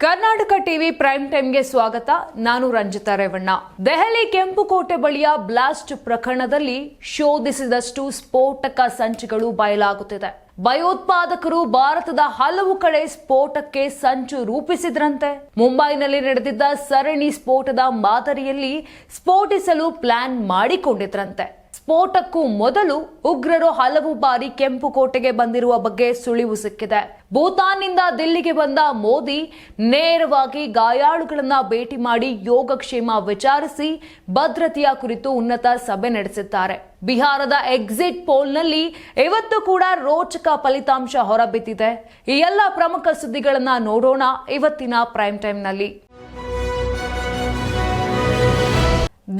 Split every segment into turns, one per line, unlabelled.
Karnataka TV prime ಟೈಮ್ಗೆ ಸ್ವಾಗತ. ನಾನು ರಂಜಿತಾ ರೇವಣ್ಣ. ದೆಹಲಿ ಕೆಂಪುಕೋಟೆ ಬಳಿಯ ಬ್ಲಾಸ್ಟ್ ಪ್ರಕರಣದಲ್ಲಿ ಶೋಧಿಸಿದಷ್ಟು ಸ್ಫೋಟಕ ಸಂಚುಗಳು ಬಯಲಾಗುತ್ತಿದೆ. ಭಯೋತ್ಪಾದಕರು ಭಾರತದ ಹಲವು ಕಡೆ ಸ್ಫೋಟಕ್ಕೆ ಸಂಚು ರೂಪಿಸಿದ್ರಂತೆ. ಮುಂಬೈನಲ್ಲಿ ನಡೆದಿದ್ದ ಸರಣಿ ಸ್ಫೋಟದ ಮಾದರಿಯಲ್ಲಿ ಸ್ಫೋಟಿಸಲು ಪ್ಲಾನ್ ಮಾಡಿಕೊಂಡಿದ್ರಂತೆ. ಸ್ಫೋಟಕ್ಕೂ ಮೊದಲು ಉಗ್ರರು ಹಲವು ಬಾರಿ ಕೆಂಪು ಕೋಟೆಗೆ ಬಂದಿರುವ ಬಗ್ಗೆ ಸುಳಿವು ಸಿಕ್ಕಿದೆ. ಭೂತಾನ್ನಿಂದ ದಿಲ್ಲಿಗೆ ಬಂದ ಮೋದಿ ನೇರವಾಗಿ ಗಾಯಾಳುಗಳನ್ನ ಭೇಟಿ ಮಾಡಿ ಯೋಗಕ್ಷೇಮ ವಿಚಾರಿಸಿ ಭದ್ರತೆಯ ಕುರಿತು ಉನ್ನತ ಸಭೆ ನಡೆಸಿದ್ದಾರೆ. ಬಿಹಾರದ ಎಕ್ಸಿಟ್ ಪೋಲ್ನಲ್ಲಿ ಇವತ್ತು ಕೂಡ ರೋಚಕ ಫಲಿತಾಂಶ ಹೊರಬಿದ್ದಿದೆ. ಈ ಎಲ್ಲ ಪ್ರಮುಖ ಸುದ್ದಿಗಳನ್ನ ನೋಡೋಣ ಇವತ್ತಿನ ಪ್ರೈಮ್ ಟೈಮ್ನಲ್ಲಿ.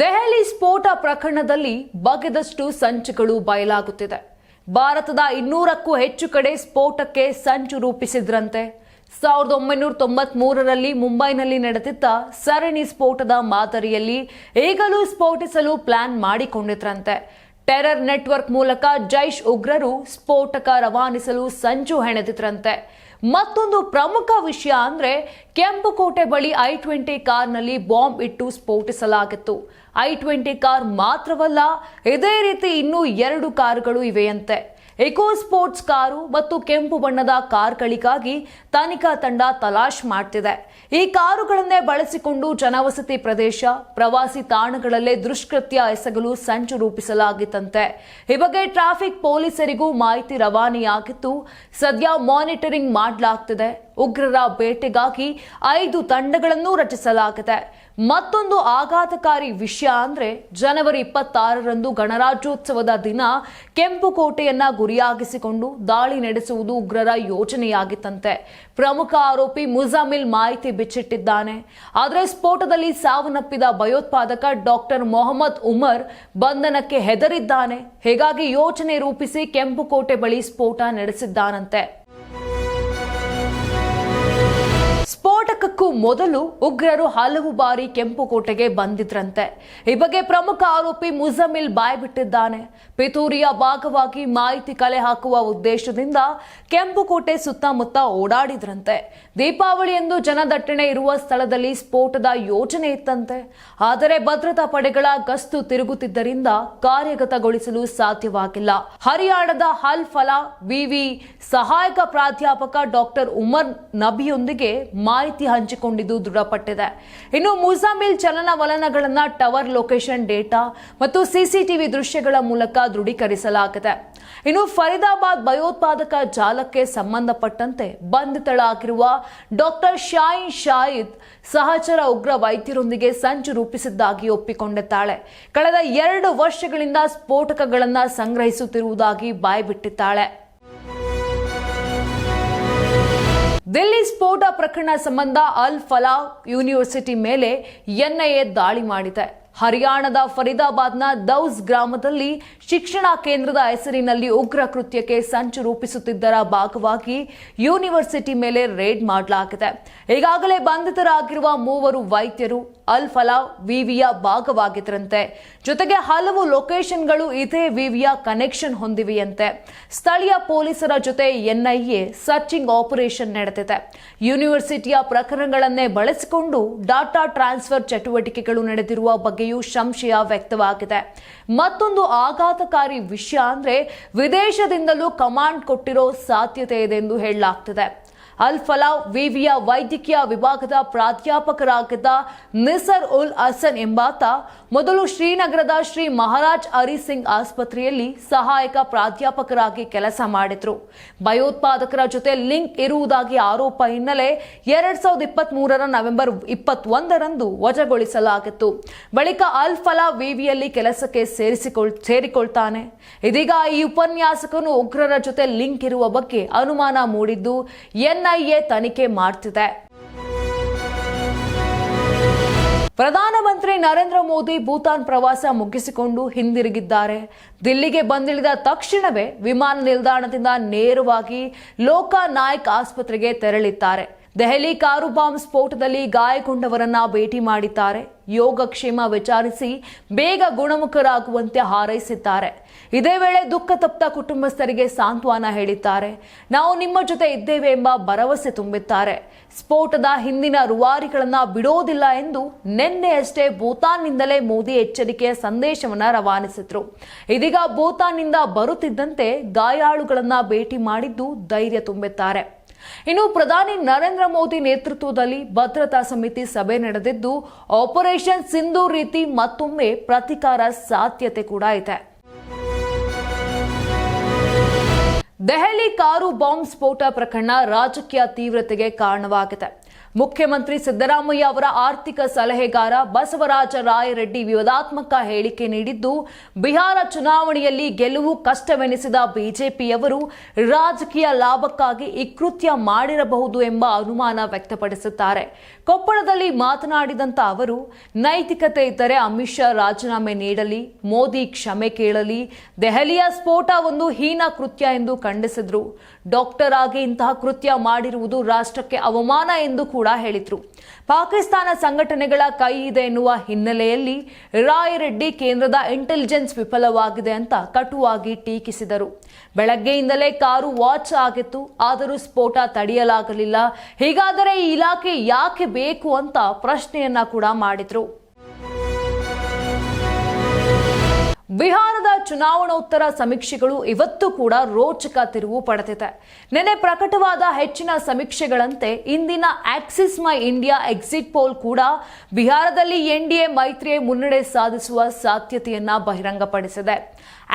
ದೆಹಲಿ ಸ್ಫೋಟ ಪ್ರಕರಣದಲ್ಲಿ ಬಗೆದಷ್ಟು ಸಂಚುಗಳು ಬಯಲಾಗುತ್ತಿದೆ. ಭಾರತದ ಇನ್ನೂರಕ್ಕೂ ಹೆಚ್ಚು ಕಡೆ ಸ್ಫೋಟಕ್ಕೆ ಸಂಚು ರೂಪಿಸಿದ್ರಂತೆ. ಸಾವಿರದ ಒಂಬೈನೂರ ತೊಂಬತ್ ಮೂರರಲ್ಲಿ ಮುಂಬೈನಲ್ಲಿ ನಡೆದಿದ್ದ ಸರಣಿ ಸ್ಫೋಟದ ಮಾದರಿಯಲ್ಲಿ ಈಗಲೂ ಸ್ಫೋಟಿಸಲು ಪ್ಲಾನ್ ಮಾಡಿಕೊಂಡಿದ್ರಂತೆ. ಟೆರರ್ ನೆಟ್ವರ್ಕ್ ಮೂಲಕ ಜೈಷ್ ಉಗ್ರರು ಸ್ಫೋಟಕ ರವಾನಿಸಲು ಸಂಚು ಹೆಣೆದಿದ್ರಂತೆ. ಮತ್ತೊಂದು ಪ್ರಮುಖ ವಿಷಯ ಅಂದ್ರೆ ಕೆಂಪುಕೋಟೆ ಬಳಿ ಐ ಟ್ವೆಂಟಿ ಕಾರ್ನಲ್ಲಿ ಬಾಂಬ್ ಇಟ್ಟು ಸ್ಫೋಟಿಸಲಾಗಿತ್ತು. ಐ ಟ್ವೆಂಟಿ ಕಾರ್ ಮಾತ್ರವಲ್ಲ, ಇದೇ ರೀತಿ ಇನ್ನೂ ಎರಡು ಕಾರ್ಗಳು ಇವೆಯಂತೆ. ಎಕೋ ಸ್ಪೋರ್ಟ್ಸ್ ಕಾರು ಮತ್ತು ಕೆಂಪು ಬಣ್ಣದ ಕಾರ್ಗಳಿಗಾಗಿ ತನಿಖಾ ತಂಡ ತಲಾಶ್ ಮಾಡ್ತಿದೆ. ಈ ಕಾರುಗಳನ್ನೇ ಬಳಸಿಕೊಂಡು ಜನವಸತಿ ಪ್ರದೇಶ, ಪ್ರವಾಸಿ ತಾಣಗಳಲ್ಲೇ ದುಷ್ಕೃತ್ಯ ಎಸಗಲು ಸಂಚು ರೂಪಿಸಲಾಗಿತ್ತಂತೆ. ಈ ಬಗ್ಗೆ ಟ್ರಾಫಿಕ್ ಪೊಲೀಸರಿಗೂ ಮಾಹಿತಿ ರವಾನೆಯಾಗಿತ್ತು ಸದ್ಯ ಮಾನಿಟರಿಂಗ್ ಮಾಡಲಾಗ್ತಿದೆ. ಉಗ್ರರ ಬೇಟೆಗಾಗಿ ಐದು ತಂಡಗಳನ್ನು ರಚಿಸಲಾಗಿದೆ. ಮತ್ತೊಂದು ಆಘಾತಕಾರಿ ವಿಷಯ ಅಂದ್ರೆ ಜನವರಿ ಇಪ್ಪತ್ತಾರರಂದು ಗಣರಾಜ್ಯೋತ್ಸವದ ದಿನ ಕೆಂಪುಕೋಟೆಯನ್ನ ಗುರಿಯಾಗಿಸಿಕೊಂಡು ದಾಳಿ ನಡೆಸುವುದು ಉಗ್ರರ ಯೋಜನೆಯಾಗಿತ್ತಂತೆ ಪ್ರಮುಖ ಆರೋಪಿ ಮುಜಾಮಿಲ್ ಮಾಹಿತಿ ಬಿಚ್ಚಿಟ್ಟಿದ್ದಾನೆ. ಆದರೆ ಸ್ಫೋಟದಲ್ಲಿ ಸಾವನ್ನಪ್ಪಿದ ಭಯೋತ್ಪಾದಕ ಡಾಕ್ಟರ್ ಮೊಹಮ್ಮದ್ ಉಮರ್ ಬಂಧನಕ್ಕೆ ಹೆದರಿದ್ದಾನೆ. ಹೀಗಾಗಿ ಯೋಜನೆ ರೂಪಿಸಿ ಕೆಂಪುಕೋಟೆ ಬಳಿ ಸ್ಫೋಟ ನಡೆಸಿದ್ದಾನಂತೆ. ಸ್ಫೋಟಕಕ್ಕೂ ಮೊದಲು ಉಗ್ರರು ಹಲವು ಬಾರಿ ಕೆಂಪುಕೋಟೆಗೆ ಬಂದಿದ್ರಂತೆ. ಈ ಬಗ್ಗೆ ಪ್ರಮುಖ ಆರೋಪಿ ಮುಜಮಿಲ್ ಬಾಯ್ಬಿಟ್ಟಿದ್ದಾನೆ. ಪಿತೂರಿಯ ಭಾಗವಾಗಿ ಮಾಹಿತಿ ಕಲೆ ಹಾಕುವ ಉದ್ದೇಶದಿಂದ ಕೆಂಪುಕೋಟೆ ಸುತ್ತಮುತ್ತ ಓಡಾಡಿದ್ರಂತೆ. ದೀಪಾವಳಿಯಂದು ಜನದಟ್ಟಣೆ ಇರುವ ಸ್ಥಳದಲ್ಲಿ ಸ್ಫೋಟದ ಯೋಜನೆ ಇತ್ತಂತೆ. ಆದರೆ ಭದ್ರತಾ ಪಡೆಗಳ ಗಸ್ತು ತಿರುಗುತ್ತಿದ್ದರಿಂದ ಕಾರ್ಯಗತಗೊಳಿಸಲು ಸಾಧ್ಯವಾಗಿಲ್ಲ. ಹರಿಯಾಣದ ಹಲ್ ಫಲ ವಿವಿ ಸಹಾಯಕ ಪ್ರಾಧ್ಯಾಪಕ ಡಾಕ್ಟರ್ ಉಮರ್ ನಬಿಯೊಂದಿಗೆ ಮಾಹಿತಿ ಹಂಚಿಕೊಂಡಿದ್ದು ದೃಢಪಟ್ಟಿದೆ. ಇನ್ನು ಮುಜಾಮಿಲ್ ಚಲನವಲನಗಳನ್ನು ಟವರ್ ಲೊಕೇಶನ್ ಡೇಟಾ ಮತ್ತು ಸಿಸಿಟಿವಿ ದೃಶ್ಯಗಳ ಮೂಲಕ ದೃಢೀಕರಿಸಲಾಗಿದೆ. ಇನ್ನು ಫರೀದಾಬಾದ್ ಭಯೋತ್ಪಾದಕ ಜಾಲಕ್ಕೆ ಸಂಬಂಧಪಟ್ಟಂತೆ ಬಂಧಿತಳಾಗಿರುವ ಡಾಕ್ಟರ್ ಶಾಯಿನ್ ಶಾಹಿದ್ ಸಹಚರ ಉಗ್ರ ವೈದ್ಯರೊಂದಿಗೆ ಸಂಚು ರೂಪಿಸಿದ್ದಾಗಿ ಒಪ್ಪಿಕೊಂಡಿದ್ದಾಳೆ. ಕಳೆದ ಎರಡು ವರ್ಷಗಳಿಂದ ಸ್ಫೋಟಕಗಳನ್ನ ಸಂಗ್ರಹಿಸುತ್ತಿರುವುದಾಗಿ ಬಾಯ್ಬಿಟ್ಟಿದ್ದಾಳೆ. ದಿಲ್ಲಿ ಸ್ಫೋಟ ಪ್ರಕರಣ ಸಂಬಂಧ ಅಲ್ ಫಲಾ ಯೂನಿವರ್ಸಿಟಿ ಮೇಲೆ ಎನ್ಐಎ ದಾಳಿ ಮಾಡಿದೆ. ಹರಿಯಾಣದ ಫರೀದಾಬಾದ್ನ ದೌಸ್ ಗ್ರಾಮದಲ್ಲಿ ಶಿಕ್ಷಣ ಕೇಂದ್ರದ ಹೆಸರಿನಲ್ಲಿ ಉಗ್ರ ಕೃತ್ಯಕ್ಕೆ ಸಂಚು ರೂಪಿಸುತ್ತಿದ್ದರ ಭಾಗವಾಗಿ ಯೂನಿವರ್ಸಿಟಿ ಮೇಲೆ ರೇಡ್ ಮಾಡಲಾಗಿದೆ. ಈಗಾಗಲೇ ಬಂಧಿತರಾಗಿರುವ ಮೂವರು ವೈದ್ಯರು ಅಲ್ ಫಲಾ ವಿವಿಯ ಭಾಗವಾಗಿದ್ರಂತೆ. ಜೊತೆಗೆ ಹಲವು ಲೊಕೇಶನ್ಗಳು ಇದೇ ವಿವಿಯ ಕನೆಕ್ಷನ್ ಹೊಂದಿವೆಯಂತೆ. ಸ್ಥಳೀಯ ಪೊಲೀಸರ ಜೊತೆ ಎನ್ಐಎ ಸರ್ಚಿಂಗ್ ಆಪರೇಷನ್ ನಡೆದಿದೆ. ಯೂನಿವರ್ಸಿಟಿಯ ಪ್ರಕರಣಗಳನ್ನೇ ಬಳಸಿಕೊಂಡು ಡಾಟಾ ಟ್ರಾನ್ಸ್ಫರ್ ಚಟುವಟಿಕೆಗಳು ನಡೆದಿರುವ ಬಗ್ಗೆಯೂ ಸಂಶಯ ವ್ಯಕ್ತವಾಗಿದೆ. ಮತ್ತೊಂದು ಆಘಾತಕಾರಿ ವಿಷಯ ಅಂದ್ರೆ ವಿದೇಶದಿಂದಲೂ ಕಮಾಂಡ್ ಕೊಟ್ಟಿರೋ ಸಾಧ್ಯತೆ ಇದೆ ಎಂದು ಹೇಳಲಾಗ್ತಿದೆ. ಅಲ್ ಫಲಾವ್ ವಿವಿಯ ವೈದ್ಯಕೀಯ ವಿಭಾಗದ ಪ್ರಾಧ್ಯಾಪಕರಾಗಿದ್ದ ನಿಸರ್ ಉಲ್ ಹಸನ್ ಎಂಬಾತ ಮೊದಲು ಶ್ರೀನಗರದ ಶ್ರೀ ಮಹಾರಾಜ್ ಹರಿ ಸಿಂಗ್ ಆಸ್ಪತ್ರೆಯಲ್ಲಿ ಸಹಾಯಕ ಪ್ರಾಧ್ಯಾಪಕರಾಗಿ ಕೆಲಸ ಮಾಡಿದ್ರು. ಭಯೋತ್ಪಾದಕರ ಜೊತೆ ಲಿಂಕ್ ಇರುವುದಾಗಿ ಆರೋಪ ಹಿನ್ನೆಲೆ ಎರಡ್ ಸಾವಿರದ ಇಪ್ಪತ್ತ್ ಮೂರರ ನವೆಂಬರ್ ಇಪ್ಪತ್ತೊಂದರಂದು ವಜಾಗೊಳಿಸಲಾಗಿತ್ತು. ಬಳಿಕ ಅಲ್ ಫಲಾ ವಿವಿಯಲ್ಲಿ ಕೆಲಸಕ್ಕೆ ಸೇರಿಸಿಕೊಳ್, ಸೇರಿಕೊಳ್ತಾನೆ. ಇದೀಗ ಈ ಉಪನ್ಯಾಸಕನು ಉಗ್ರರ ಜೊತೆ ಲಿಂಕ್ ಇರುವ ಬಗ್ಗೆ ಅನುಮಾನ ಮೂಡಿದ್ದು ಎನ್ಐಎ ತನಿಖೆ ಮಾಡ್ತಿದೆ. ಪ್ರಧಾನಮಂತ್ರಿ ನರೇಂದ್ರ ಮೋದಿ ಭೂತಾನ್ ಪ್ರವಾಸ ಮುಗಿಸಿಕೊಂಡು ಹಿಂದಿರುಗಿದ್ದಾರೆ. ದಿಲ್ಲಿಗೆ ಬಂದಿಳಿದ ತಕ್ಷಣವೇ ವಿಮಾನ ನಿಲ್ದಾಣದಿಂದ ನೇರವಾಗಿ ಲೋಕಾ ನಾಯಕ್ ಆಸ್ಪತ್ರೆಗೆ ತೆರಳಿದ್ದಾರೆ. ದೆಹಲಿ ಕಾರು ಬಾಂಬ್ ಸ್ಫೋಟದಲ್ಲಿ ಗಾಯಗೊಂಡವರನ್ನ ಭೇಟಿ ಮಾಡಿದ್ದಾರೆ. ಯೋಗಕ್ಷೇಮ ವಿಚಾರಿಸಿ ಬೇಗ ಗುಣಮುಖರಾಗುವಂತೆ ಹಾರೈಸಿದ್ದಾರೆ. ಇದೇ ವೇಳೆ ದುಃಖ ತಪ್ತ ಕುಟುಂಬಸ್ಥರಿಗೆ ಸಾಂತ್ವನ ಹೇಳಿದ್ದಾರೆ. ನಾವು ನಿಮ್ಮ ಜೊತೆ ಇದ್ದೇವೆ ಎಂಬ ಭರವಸೆ ತುಂಬಿದ್ದಾರೆ. ಸ್ಫೋಟದ ಹಿಂದಿನ ರುವಾರಿಗಳನ್ನ ಬಿಡೋದಿಲ್ಲ ಎಂದು ನಿನ್ನೆಯಷ್ಟೇ ಭೂತಾನ್ನಿಂದಲೇ ಮೋದಿ ಎಚ್ಚರಿಕೆಯ ಸಂದೇಶವನ್ನ ರವಾನಿಸಿದ್ರು. ಇದೀಗ ಭೂತಾನ್ನಿಂದ ಬರುತ್ತಿದ್ದಂತೆ ಗಾಯಾಳುಗಳನ್ನ ಭೇಟಿ ಮಾಡಿದ್ದು ಧೈರ್ಯ ತುಂಬಿದ್ದಾರೆ. ಇನ್ನು ಪ್ರಧಾನಿ ನರೇಂದ್ರ ಮೋದಿ ನೇತೃತ್ವದಲ್ಲಿ ಭದ್ರತಾ ಸಮಿತಿ ಸಭೆ ನಡೆದಿದ್ದು, ಆಪರೇಷನ್ ಸಿಂಧು ರೀತಿ ಮತ್ತೊಮ್ಮೆ ಪ್ರತಿಕಾರ ಸಾಧ್ಯತೆ ಕೂಡ ಇದೆ. ದೆಹಲಿ ಕಾರು ಬಾಂಬ್ ಸ್ಫೋಟ ಪ್ರಕರಣ ರಾಜಕೀಯ ತೀವ್ರತೆಗೆ ಕಾರಣವಾಗಿದೆ. ಮುಖ್ಯಮಂತ್ರಿ ಸಿದ್ದರಾಮಯ್ಯ ಅವರ ಆರ್ಥಿಕ ಸಲಹೆಗಾರ ಬಸವರಾಜ ರಾಯರೆಡ್ಡಿ ವಿವಾದಾತ್ಮಕ ಹೇಳಿಕೆ ನೀಡಿದ್ದು, ಬಿಹಾರ ಚುನಾವಣೆಯಲ್ಲಿ ಗೆಲುವು ಕಷ್ಟವೆನಿಸಿದ ಬಿಜೆಪಿಯವರು ರಾಜಕೀಯ ಲಾಭಕ್ಕಾಗಿ ಈ ಕೃತ್ಯ ಮಾಡಿರಬಹುದು ಎಂಬ ಅನುಮಾನ ವ್ಯಕ್ತಪಡಿಸುತ್ತಾರೆ. ಕೊಪ್ಪಳದಲ್ಲಿ ಮಾತನಾಡಿದಂತ ಅವರು, ನೈತಿಕತೆ ಇದ್ದರೆ ಅಮಿತ್ ಶಾ ರಾಜೀನಾಮೆ ನೀಡಲಿ, ಮೋದಿ ಕ್ಷಮೆ ಕೇಳಲಿ, ದೆಹಲಿಯ ಸ್ಫೋಟ ಒಂದು ಹೀನ ಕೃತ್ಯ ಎಂದು ಖಂಡಿಸಿದ್ರು. ಡಾಕ್ಟರ್ ಆಗಿ ಇಂತಹ ಕೃತ್ಯ ಮಾಡಿರುವುದು ರಾಷ್ಟ್ರಕ್ಕೆ ಅವಮಾನ ಎಂದು ಕೂಡ ಹೇಳಿದರು. ಪಾಕಿಸ್ತಾನ ಸಂಘಟನೆಗಳ ಕೈ ಇದೆ ಎನ್ನುವ ಹಿನ್ನೆಲೆಯಲ್ಲಿ ರಾಯ್ ರೆಡ್ಡಿ ಕೇಂದ್ರದ ಇಂಟೆಲಿಜೆನ್ಸ್ ವಿಫಲವಾಗಿದೆ ಅಂತ ಕಟುವಾಗಿ ಟೀಕಿಸಿದರು. ಬೆಳಗ್ಗೆಯಿಂದಲೇ ಕಾರು ವಾಚ್ ಆಗಿತ್ತು, ಆದರೂ ಸ್ಫೋಟ ತಡೆಯಲಾಗಲಿಲ್ಲ. ಹೀಗಾದರೆ ಈ ಇಲಾಖೆ ಯಾಕೆ ಬೇಕು ಅಂತ ಪ್ರಶ್ನೆಯನ್ನ ಕೂಡ ಮಾಡಿದ್ರು. ಬಿಹಾರದ ಚುನಾವಣೋತ್ತರ ಸಮೀಕ್ಷೆಗಳು ಇವತ್ತು ಕೂಡ ರೋಚಕ ತಿರುವು ಪಡೆದಿದೆ. ನಿನ್ನೆ ಪ್ರಕಟವಾದ ಹೆಚ್ಚಿನ ಸಮೀಕ್ಷೆಗಳಂತೆ ಇಂದಿನ Axis My India exit poll ಕೂಡ ಬಿಹಾರದಲ್ಲಿ ಎನ್ಡಿಎ ಮೈತ್ರಿಯೇ ಮುನ್ನಡೆ ಸಾಧಿಸುವ ಸಾಧ್ಯತೆಯನ್ನ ಬಹಿರಂಗಪಡಿಸಿದೆ.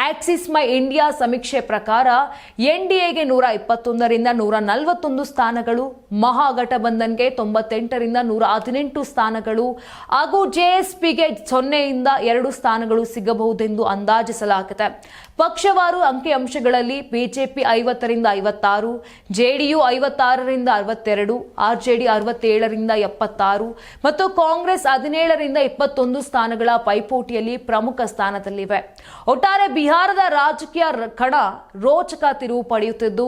ಆಕ್ಸಿಸ್ ಮೈ ಇಂಡಿಯಾ ಸಮೀಕ್ಷೆ ಪ್ರಕಾರ ಎನ್ ಡಿ ಎಗೆ ನೂರ ಇಪ್ಪತ್ತೊಂದರಿಂದ ನೂರ ನಲವತ್ತೊಂದು ಸ್ಥಾನಗಳು, ಮಹಾಗಠಬಂಧನ್ಗೆ ತೊಂಬತ್ತೆಂಟರಿಂದ ನೂರ ಹದಿನೆಂಟು ಸ್ಥಾನಗಳು, ಹಾಗೂ ಜೆಎಸ್ಪಿಗೆ ಸೊನ್ನೆಯಿಂದ ಎರಡು ಸ್ಥಾನಗಳು ಸಿಗಬಹುದೆಂದು ಅಂದಾಜಿಸಲಾಗಿದೆ. ಪಕ್ಷವಾರು ಅಂಕಿಅಂಶಗಳಲ್ಲಿ ಬಿಜೆಪಿ ಐವತ್ತರಿಂದ ಐವತ್ತಾರು, ಜೆಡಿಯು ಐವತ್ತಾರರಿಂದ ಅರವತ್ತೆರಡು, ಆರ್ಜೆಡಿ ಅರವತ್ತೇಳರಿಂದ ಎಪ್ಪತ್ತಾರು ಮತ್ತು ಕಾಂಗ್ರೆಸ್ ಹದಿನೇಳರಿಂದ ಇಪ್ಪತ್ತೊಂದು ಸ್ಥಾನಗಳ ಪೈಪೋಟಿಯಲ್ಲಿ ಪ್ರಮುಖ ಸ್ಥಾನದಲ್ಲಿವೆ. ಒಟ್ಟಾರೆ ಬಿಹಾರದ ರಾಜಕೀಯ ಕಡ ರೋಚಕ ತಿರುವು ಪಡೆಯುತ್ತಿದ್ದು,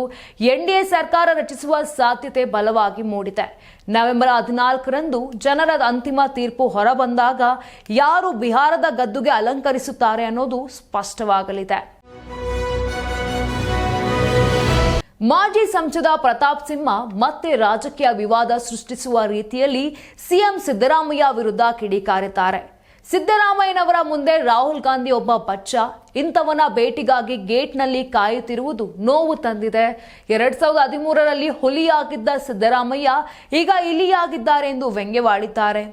ಎನ್ಡಿಎ ಸರ್ಕಾರ ರಚಿಸುವ ಸಾಧ್ಯತೆ ಬಲವಾಗಿ ಮೂಡಿದೆ. ನವೆಂಬರ್ ಹದಿನಾಲ್ಕರಂದು ಜನರ ಅಂತಿಮ ತೀರ್ಪು ಹೊರಬಂದಾಗ ಯಾರು ಬಿಹಾರದ ಗದ್ದುಗೆ ಅಲಂಕರಿಸುತ್ತಾರೆ ಅನ್ನೋದು ಸ್ಪಷ್ಟವಾಗಲಿದೆ. ಮಾಜಿ ಸಂಸದ ಪ್ರತಾಪ್ ಸಿಂಹ ಮತ್ತೆ ರಾಜಕೀಯ ವಿವಾದ ಸೃಷ್ಟಿಸುವ ರೀತಿಯಲ್ಲಿ ಸಿಎಂ ಸಿದ್ದರಾಮಯ್ಯ ವಿರುದ್ಧ ಕಿಡಿಕಾರಿದ್ದಾರೆ. ಸಿದ್ದರಾಮಯ್ಯನವರ ಮುಂದೆ ರಾಹುಲ್ ಗಾಂಧಿ ಒಬ್ಬ ಬಚ್ಚ. ಇಂಥವನ ಭೇಟಿಗಾಗಿ ಗೇಟ್ನಲ್ಲಿ ಕಾಯುತ್ತಿರುವುದು ನೋವು ತಂದಿದೆ. ಎರಡ್ ಸಾವಿರದ ಹದಿಮೂರರಲ್ಲಿ ಹುಲಿಯಾಗಿದ್ದ ಸಿದ್ದರಾಮಯ್ಯ ಈಗ ಇಲಿಯಾಗಿದ್ದಾರೆ ಎಂದು ವ್ಯಂಗ್ಯವಾಡಿದ್ದಾರೆ.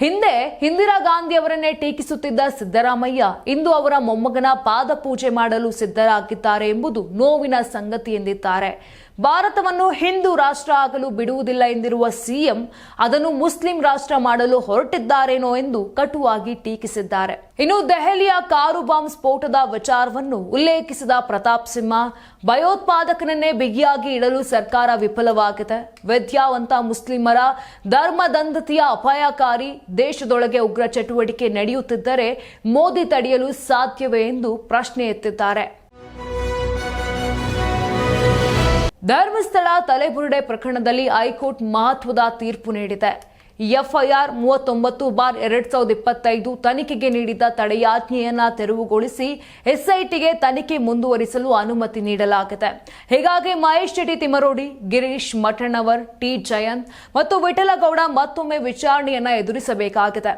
ಹಿಂದೆ ಇಂದಿರಾ ಗಾಂಧಿ ಅವರನ್ನೇ ಟೀಕಿಸುತ್ತಿದ್ದ ಸಿದ್ದರಾಮಯ್ಯ ಇಂದು ಅವರ ಮೊಮ್ಮಗನ ಪಾದ ಪೂಜೆ ಮಾಡಲು ಸಿದ್ಧರಾಗಿದ್ದಾರೆ ಎಂಬುದು ನೋವಿನ ಸಂಗತಿ ಎಂದಿದ್ದಾರೆ. ಭಾರತವನ್ನು ಹಿಂದೂ ರಾಷ್ಟ್ರ ಆಗಲು ಬಿಡುವುದಿಲ್ಲ ಎಂದಿರುವ ಸಿಎಂ ಅದನ್ನು ಮುಸ್ಲಿಂ ರಾಷ್ಟ್ರ ಮಾಡಲು ಹೊರಟಿದ್ದಾರೇನೋ ಎಂದು ಕಟುವಾಗಿ ಟೀಕಿಸಿದ್ದಾರೆ. ಇನ್ನು ದೆಹಲಿಯ ಕಾರು ಬಾಂಬ್ ಸ್ಫೋಟದ ವಿಚಾರವನ್ನು ಉಲ್ಲೇಖಿಸಿದ ಪ್ರತಾಪ್ ಸಿಂಹ, ಭಯೋತ್ಪಾದಕನನ್ನೇ ಬಿಗಿಯಾಗಿ ಇಡಲು ಸರ್ಕಾರ ವಿಫಲವಾಗಿದೆ. ವಿದ್ಯಾವಂತ ಮುಸ್ಲಿಮರ ಧರ್ಮದಂಧತಿಯ ಅಪಾಯಕಾರಿ ದೇಶದೊಳಗೆ ಉಗ್ರ ಚಟುವಟಿಕೆ ನಡೆಯುತ್ತಿದ್ದರೆ ಮೋದಿ ತಡೆಯಲು ಸಾಧ್ಯವೇ ಎಂದು ಪ್ರಶ್ನೆ ಎತ್ತಿದ್ದಾರೆ. ಧರ್ಮಸ್ಥಳ ತಲೆಬುರುಡೆ ಪ್ರಕರಣದಲ್ಲಿ ಹೈಕೋರ್ಟ್ ಮಹತ್ವದ ತೀರ್ಪು ನೀಡಿದೆ. ಎಫ್ಐಆರ್ ಮೂವತ್ತೊಂಬತ್ತು ಬಾರ್ ಎರಡ್ ಸಾವಿರದ ಇಪ್ಪತ್ತೈದು ತನಿಖೆಗೆ ನೀಡಿದ್ದ ತಡೆಯಾಜ್ಞೆಯನ್ನ ತೆರವುಗೊಳಿಸಿ ಎಸ್ಐಟಿಗೆ ತನಿಖೆ ಮುಂದುವರಿಸಲು ಅನುಮತಿ ನೀಡಲಾಗಿದೆ. ಹೀಗಾಗಿ ಮಹೇಶ್ ಶೆಟ್ಟಿ ತಿಮರೋಡಿ ಗಿರೀಶ್ ಮಠಣ್ಣವರ್, ಟಿ ಜಯಂತ್ ಮತ್ತು ವಿಠಲಗೌಡ ಮತ್ತೊಮ್ಮೆ ವಿಚಾರಣೆಯನ್ನ ಎದುರಿಸಬೇಕಾಗಿದೆ.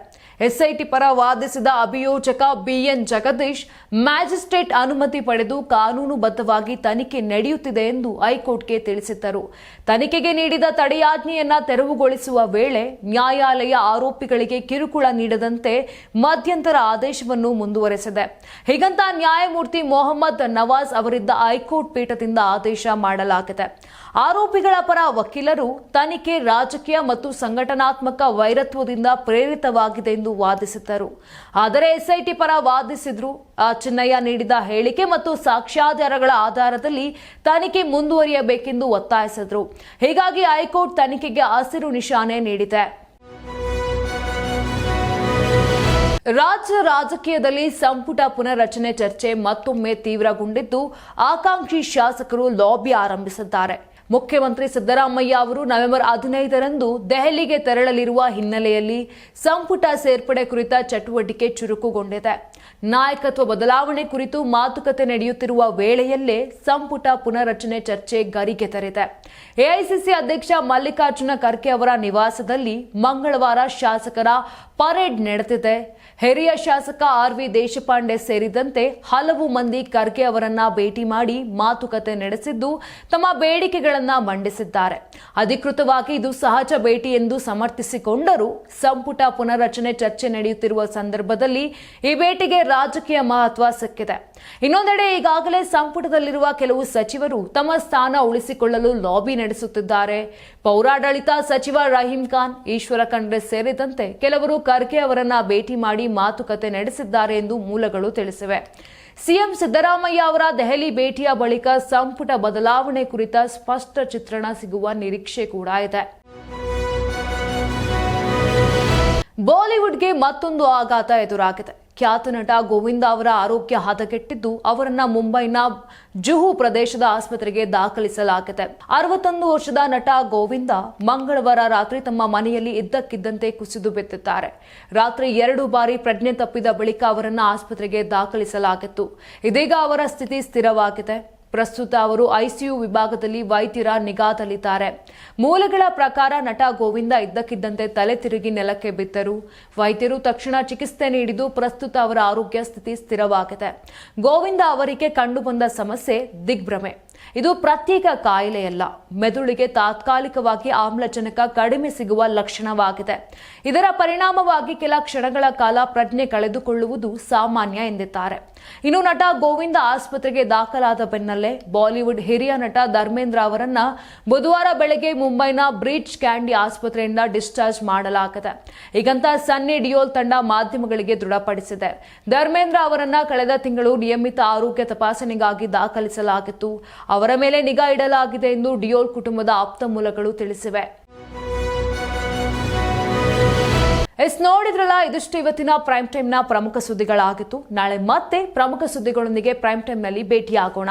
ಎಸ್ಐಟಿ ಪರ ವಾದಿಸಿದ ಅಭಿಯೋಜಕ ಬಿಎನ್ ಜಗದೀಶ್, ಮ್ಯಾಜಿಸ್ಟ್ರೇಟ್ ಅನುಮತಿ ಪಡೆದು ಕಾನೂನುಬದ್ಧವಾಗಿ ತನಿಖೆ ನಡೆಯುತ್ತಿದೆ ಎಂದು ಹೈಕೋರ್ಟ್ಗೆ ತಿಳಿಸಿದ್ದರು. ತನಿಖೆಗೆ ನೀಡಿದ ತಡೆಯಾಜ್ಞೆಯನ್ನ ತೆರವುಗೊಳಿಸುವ ವೇಳೆ ನ್ಯಾಯಾಲಯ ಆರೋಪಿಗಳಿಗೆ ಕಿರುಕುಳ ನೀಡದಂತೆ ಮಧ್ಯಂತರ ಆದೇಶವನ್ನು ಮುಂದುವರೆಸಿದೆ. ಹೀಗಂತ ನ್ಯಾಯಮೂರ್ತಿ ಮೊಹಮ್ಮದ್ ನವಾಜ್ ಅವರಿದ್ದ ಹೈಕೋರ್ಟ್ ಪೀಠದಿಂದ ಆದೇಶ ಮಾಡಲಾಗಿದೆ. ಆರೋಪಿಗಳ ಪರ ವಕೀಲರು ತನಿಖೆ ರಾಜಕೀಯ ಮತ್ತು ಸಂಘಟನಾತ್ಮಕ ವೈರತ್ವದಿಂದ ಪ್ರೇರಿತವಾಗಿದೆ ಎಂದು ವಾದಿಸಿದ್ದರು. ಆದರೆ ಎಸ್ಐಟಿ ಪರ ವಾದಿಸಿದ್ರು. ಚಿನ್ನಯ್ಯ ನೀಡಿದ ಹೇಳಿಕೆ ಮತ್ತು ಸಾಕ್ಷ್ಯಾಧಾರಗಳ ಆಧಾರದಲ್ಲಿ ತನಿಖೆ ಮುಂದುವರಿಯಬೇಕೆಂದು ಒತ್ತಾಯಿಸಿದ್ರು. ಹೀಗಾಗಿ ಹೈಕೋರ್ಟ್ ತನಿಖೆಗೆ ಹಸಿರು ನಿಶಾನೆ ನೀಡಿದೆ. ರಾಜ್ಯ ರಾಜಕೀಯದಲ್ಲಿ ಸಂಪುಟ ಪುನರ್ರಚನೆ ಚರ್ಚೆ ಮತ್ತೊಮ್ಮೆ ತೀವ್ರಗೊಂಡಿದ್ದು, ಆಕಾಂಕ್ಷಿ ಶಾಸಕರು ಲಾಬಿ ಆರಂಭಿಸಿದ್ದಾರೆ. ಮುಖ್ಯಮಂತ್ರಿ ಸಿದ್ದರಾಮಯ್ಯ ಅವರು ನವೆಂಬರ್ ಹದಿನೈದರಂದು ದೆಹಲಿಗೆ ತೆರಳಲಿರುವ ಹಿನ್ನೆಲೆಯಲ್ಲಿ ಸಂಪುಟ ಸೇರ್ಪಡೆ ಕುರಿತ ಚಟುವಟಿಕೆ ಚುರುಕುಗೊಂಡಿದೆ. ನಾಯಕತ್ವ ಬದಲಾವಣೆ ಕುರಿತು ಮಾತುಕತೆ ನಡೆಯುತ್ತಿರುವ ವೇಳೆಯಲ್ಲೇ ಸಂಪುಟ ಪುನರ್ರಚನೆ ಚರ್ಚೆ ಗರಿಗೆದರಿದೆ ಎಐಸಿಸಿ ಅಧ್ಯಕ್ಷ ಮಲ್ಲಿಕಾರ್ಜುನ ಖರ್ಗೆ ಅವರ ನಿವಾಸದಲ್ಲಿ ಮಂಗಳವಾರ ಶಾಸಕರ ಪರೇಡ್ ನಡೆದಿದೆ. ಹಿರಿಯ ಶಾಸಕ ಆರ್ ವಿ ದೇಶಪಾಂಡೆ ಸೇರಿದಂತೆ ಹಲವು ಮಂದಿ ಖರ್ಗೆ ಅವರನ್ನ ಭೇಟಿ ಮಾಡಿ ಮಾತುಕತೆ ನಡೆಸಿದ್ದು, ತಮ್ಮ ಬೇಡಿಕೆಗಳನ್ನ ಮಂಡಿಸಿದ್ದಾರೆ. ಅಧಿಕೃತವಾಗಿ ಇದು ಸಹಜ ಭೇಟಿ ಎಂದು ಸಮರ್ಥಿಸಿಕೊಂಡರೂ ಸಂಪುಟ ಪುನರಚನೆ ಚರ್ಚೆ ನಡೆಯುತ್ತಿರುವ ಸಂದರ್ಭದಲ್ಲಿ ಈ ಭೇಟಿಗೆ ರಾಜಕೀಯ ಮಹತ್ವ ಸಿಕ್ಕಿದೆ. ಇನ್ನೊಂದೆಡೆ ಈಗಾಗಲೇ ಸಂಪುಟದಲ್ಲಿರುವ ಕೆಲವು ಸಚಿವರು ತಮ್ಮ ಸ್ಥಾನ ಉಳಿಸಿಕೊಳ್ಳಲು ಲಾಬಿ ನಡೆಸುತ್ತಿದ್ದಾರೆ. ಪೌರಾಡಳಿತ ಸಚಿವ ರಹೀಂ ಖಾನ್, ಈಶ್ವರ ಖಂಡ್ರೆ ಸೇರಿದಂತೆ ಕೆಲವರು ಖರ್ಗೆ ಅವರನ್ನ ಭೇಟಿ ಮಾಡಿ ಮಾತುಕತೆ ನಡೆಸಿದ್ದಾರೆ ಎಂದು ಮೂಲಗಳು ತಿಳಿಸಿವೆ. ಸಿಎಂ ಸಿದ್ದರಾಮಯ್ಯ ಅವರ ದೆಹಲಿ ಭೇಟಿಯ ಬಳಿಕ ಸಂಪುಟ ಬದಲಾವಣೆ ಕುರಿತ ಸ್ಪಷ್ಟ ಚಿತ್ರಣ ಸಿಗುವ ನಿರೀಕ್ಷೆ ಕೂಡ ಇದೆ. ಬಾಲಿವುಡ್ಗೆ ಮತ್ತೊಂದು ಆಘಾತ ಎದುರಾಗಿದೆ. ಖ್ಯಾತ ನಟ ಗೋವಿಂದ ಅವರ ಆರೋಗ್ಯ ಹದಗೆಟ್ಟಿದ್ದು, ಅವರನ್ನ ಮುಂಬೈನ ಜುಹು ಪ್ರದೇಶದ ಆಸ್ಪತ್ರೆಗೆ ದಾಖಲಿಸಲಾಗಿದೆ. ಅರವತ್ತೊಂದು ವರ್ಷದ ನಟ ಗೋವಿಂದ ಮಂಗಳವಾರ ರಾತ್ರಿ ತಮ್ಮ ಮನೆಯಲ್ಲಿ ಇದ್ದಕ್ಕಿದ್ದಂತೆ ಕುಸಿದು ಬಿದ್ದಿದ್ದಾರೆ. ರಾತ್ರಿ ಎರಡು ಬಾರಿ ಪ್ರಜ್ಞೆ ತಪ್ಪಿದ ಬಳಿಕ ಅವರನ್ನ ಆಸ್ಪತ್ರೆಗೆ ದಾಖಲಿಸಲಾಗಿತ್ತು. ಇದೀಗ ಅವರ ಸ್ಥಿತಿ ಸ್ಥಿರವಾಗಿದೆ. ಪ್ರಸ್ತುತ ಅವರು ಐಸಿಯು ವಿಭಾಗದಲ್ಲಿ ವೈದ್ಯರ ನಿಗಾದಲ್ಲಿದ್ದಾರೆ ಮೂಲಗಳ ಪ್ರಕಾರ ನಟ ಗೋವಿಂದ ಇದ್ದಕ್ಕಿದ್ದಂತೆ ತಲೆ ತಿರುಗಿ ನೆಲಕ್ಕೆ ಬಿದ್ದರು. ವೈದ್ಯರು ತಕ್ಷಣ ಚಿಕಿತ್ಸೆ ನೀಡಿದ್ದು ಪ್ರಸ್ತುತ ಅವರ ಆರೋಗ್ಯ ಸ್ಥಿತಿ ಸ್ಥಿರವಾಗಿದೆ. ಗೋವಿಂದ ಅವರಿಗೆ ಕಂಡುಬಂದ ಸಮಸ್ಯೆ ದಿಗ್ಭ್ರಮೆ. ಇದು ಪ್ರತ್ಯೇಕ ಕಾಯಿಲೆಯಲ್ಲ. ಮೆದುಳಿಗೆ ತಾತ್ಕಾಲಿಕವಾಗಿ ಆಮ್ಲಜನಕ ಕಡಿಮೆ ಸಿಗುವ ಲಕ್ಷಣವಾಗಿದೆ. ಇದರ ಪರಿಣಾಮವಾಗಿ ಕೆಲ ಕ್ಷಣಗಳ ಕಾಲ ಪ್ರಜ್ಞೆ ಕಳೆದುಕೊಳ್ಳುವುದು ಸಾಮಾನ್ಯ ಎಂದಿದ್ದಾರೆ. ಇನ್ನು ನಟ ಗೋವಿಂದ ಆಸ್ಪತ್ರೆಗೆ ದಾಖಲಾದ ಬೆನ್ನಲ್ಲೇ ಬಾಲಿವುಡ್ ಹಿರಿಯ ನಟ ಧರ್ಮೇಂದ್ರ ಅವರನ್ನ ಬುಧವಾರ ಬೆಳಗ್ಗೆ ಮುಂಬೈನ ಬ್ರಿಡ್ಜ್ ಕ್ಯಾಂಡಿ ಆಸ್ಪತ್ರೆಯಿಂದ ಡಿಸ್ಚಾರ್ಜ್ ಮಾಡಲಾಗಿದೆ. ಈಗಂತ ಸನ್ನಿ ಡಿಯೋಲ್ ತಂಡ ಮಾಧ್ಯಮಗಳಿಗೆ ದೃಢಪಡಿಸಿದೆ. ಧರ್ಮೇಂದ್ರ ಅವರನ್ನ ಕಳೆದ ತಿಂಗಳು ನಿಯಮಿತ ಆರೋಗ್ಯ ತಪಾಸಣೆಗಾಗಿ ದಾಖಲಿಸಲಾಗಿತ್ತು. ಅವರ ಮೇಲೆ ನಿಗಾ ಇಡಲಾಗಿದೆ ಎಂದು ಡಿಯೋಲ್ ಕುಟುಂಬದ ಆಪ್ತ ಮೂಲಗಳು ತಿಳಿಸಿವೆ. ಎಸ್ ನೋಡಿದ್ರಲ್ಲ, ಇದಿಷ್ಟು ಇವತ್ತಿನ ಪ್ರೈಮ್ ಟೈಮ್ನ ಪ್ರಮುಖ ಸುದ್ದಿಗಳಾಗಿತ್ತು. ನಾಳೆ ಮತ್ತೆ ಪ್ರಮುಖ ಸುದ್ದಿಗಳೊಂದಿಗೆ ಪ್ರೈಮ್ ಟೈಮ್ನಲ್ಲಿ ಭೇಟಿಯಾಗೋಣ.